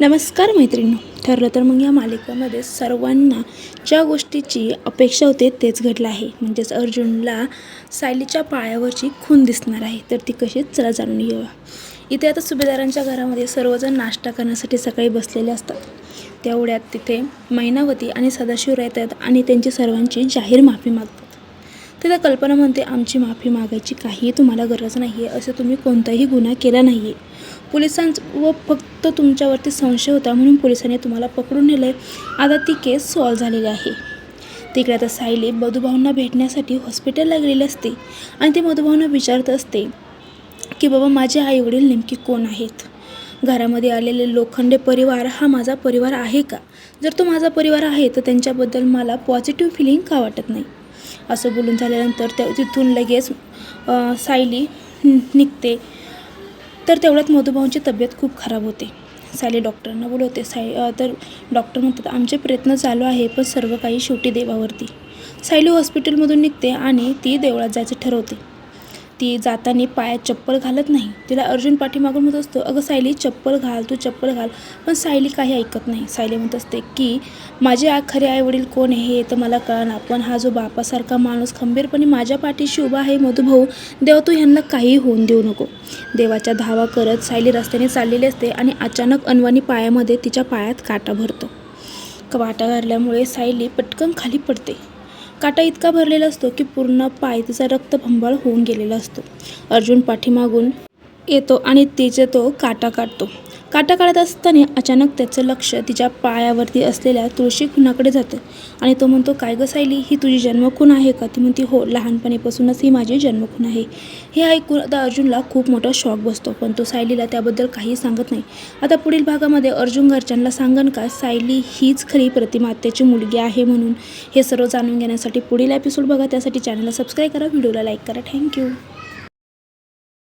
नमस्कार मैत्रिणी ठरलं तर मग या मालिकेमध्ये सर्वांना ज्या गोष्टीची अपेक्षा होते तेच घडलं आहे. म्हणजेच अर्जुनला सायलीच्या पायावरची खून दिसणार आहे. तर ती कशी चला जाणून घेऊया. इथे आता सुभेदारांच्या घरामध्ये सर्वजण नाश्ता करण्यासाठी सकाळी बसलेले असतात. तेवढ्यात तिथे मैनावती आणि सदाशिव येतात आणि त्यांची सर्वांची जाहीर माफी मागतात. तिथं कल्पना म्हणते आमची माफी मागायची काही तुम्हाला गरज नाही आहे असं तुम्ही कोणताही गुन्हा केला नाही आहे पोलिसांच व फक्त तुमच्यावरती संशय होता म्हणून पोलिसांनी तुम्हाला पकडून नेलं आहे आता ती केस सॉल्व झालेली आहे. तिकडे आता सायली मधुभाऊंना भेटण्यासाठी हॉस्पिटलला गेलेली असते आणि ते मधुभाऊंना विचारत असते की बाबा माझे आईवडील नेमके कोण आहेत? घरामध्ये आलेले लोखंडे परिवार हा माझा परिवार आहे का? जर तो माझा परिवार आहे तर त्यांच्याबद्दल मला पॉझिटिव्ह फिलिंग का वाटत नाही? असं बोलून झाल्यानंतर त्या तिथून लगेच सायली निघते. तर तेवढ्यात मधुभाऊंची तब्येत खूप खराब होते. सायली डॉक्टरांना बोलवते साय तर डॉक्टर म्हणतात आमचे प्रयत्न चालू आहे पण सर्व काही शेवटी देवावरती. सायली हॉस्पिटलमधून निघते आणि ती देवळात जायचं ठरवते. ती जाताना पायात चप्पल घालत नाही. तिला अर्जुन पाठीमागून म्हणत असतो अगं सायली चप्पल घाल तू चप्पल घाल. पण सायली काही ऐकत नाही. सायली म्हणत असते की माझे आ खरे आईवडील कोण आहे हे तर मला कळणार पण हा जो बापासारखा माणूस खंबीरपणे माझ्या पाठीशी उभा आहे मधुभाऊ देवा तू ह्यांना काही होऊन देऊ नको. देवाच्या धावा करत सायली रस्त्याने चाललेली असते आणि अचानक अनवाणी पायामध्ये तिच्या पायात काटा भरतो. काटा घालल्यामुळे सायली पटकन खाली पडते. काटा इतका भरलेला असतो की पूर्ण पाय तिचा रक्तभंबाळ होऊन गेलेला असतो. अर्जुन पाठीमागून येतो आणि तिचे तो काटा काढतो. काटा काढत असताना अचानक त्याचं लक्ष तिच्या पायावरती असलेल्या तुळशी खुनाकडे जातं. आणि तो म्हणतो काय गं सायली ही तुझी जन्मखून आहे का? ती म्हणते हो लहानपणीपासूनच ही माझी जन्मखून आहे. हे ऐकून आता अर्जुनला खूप मोठा शॉक बसतो पण तो सायलीला त्याबद्दल काही सांगत नाही. आता पुढील भागामध्ये अर्जुन घरच्यांना सांगन का सायली हीच खरी प्रतिमात्याची मुलगी आहे म्हणून. हे सर्व जाणून घेण्यासाठी पुढील एपिसोड बघा. त्यासाठी चॅनलला सबस्क्राईब करा व्हिडिओला लाईक करा. थँक्यू